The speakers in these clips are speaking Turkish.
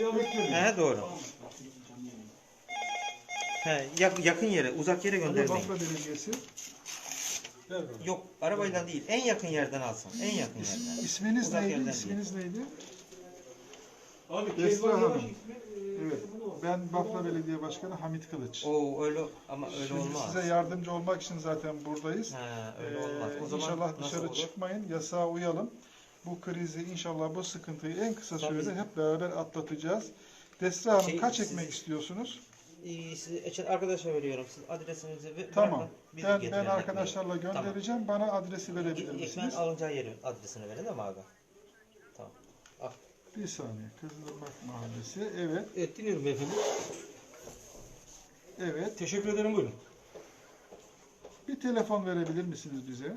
He doğru. He yak- yakın yere, uzak yere göndermeyin. Yok arabayla değil, en yakın yerden alsın. En yakın yerden. İsminiz Uzak neydi? yerden İsminiz neydi? Abi Esra Kezban Hanım. Yavaş ismi. e, Evet. Ben Bafra Belediye Başkanı Hamit Kılıç. Oo öyle ama öyle Şimdi olmaz. size yardımcı olmak için zaten buradayız. He öyle Ee, olmaz. O zaman inşallah nasıl dışarı olur? çıkmayın, yasağa uyalım. Bu krizi inşallah bu sıkıntıyı en kısa Tabii. sürede hep beraber atlatacağız. Desra Hanım Şey, kaç siz- ekmek istiyorsunuz? Ee, size arkadaşa veriyorum. Siz adresinizi ver. Tamam. Ben, ben arkadaşlarla ekmeği. göndereceğim. Bana adresi Tamam. verebilir Ekmeğin misiniz? alınacağı yerin adresini verin mi abi? Tamam. Al. Bir saniye. Kızılırmak Mahallesi. Evet. Evet dinliyorum beyefendi. Evet. Teşekkür ederim buyurun. Bir telefon verebilir misiniz bize?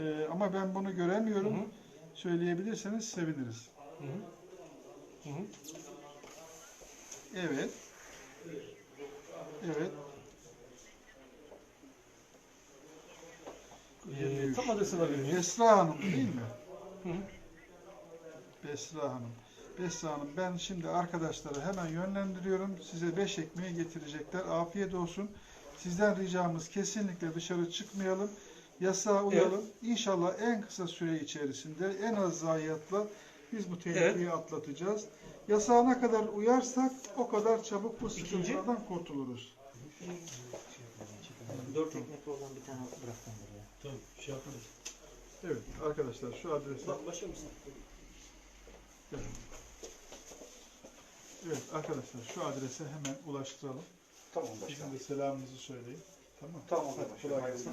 Ee, ama ben bunu göremiyorum. Hı hı. Söyleyebilirseniz seviniriz. Hı hı. Hı hı. Evet. Evet. Ee, tam adresi alabilir miyim? Esra Hanım değil mi? Hı hı. Besra Hanım. Besra Hanım ben şimdi arkadaşları hemen yönlendiriyorum. Size beş ekmeği getirecekler. Afiyet olsun. Sizden ricamız kesinlikle dışarı çıkmayalım. Yasağa uyalım. İnşallah en kısa süre içerisinde en az zayiatla biz bu tehlikeyi atlatacağız. Yasağa ne kadar uyarsak o kadar çabuk bu İkinci. sıkıntılardan kurtuluruz. Dört ekmekli olan bir tane bıraktım buraya. Tamam şey yaparız. Evet arkadaşlar şu adrese Bak başka mısın? Evet arkadaşlar şu adrese hemen ulaştıralım. Tamam Bizim de selamınızı söyleyin. Tamam. Tamam Hadi başkanım, kolay gelsin.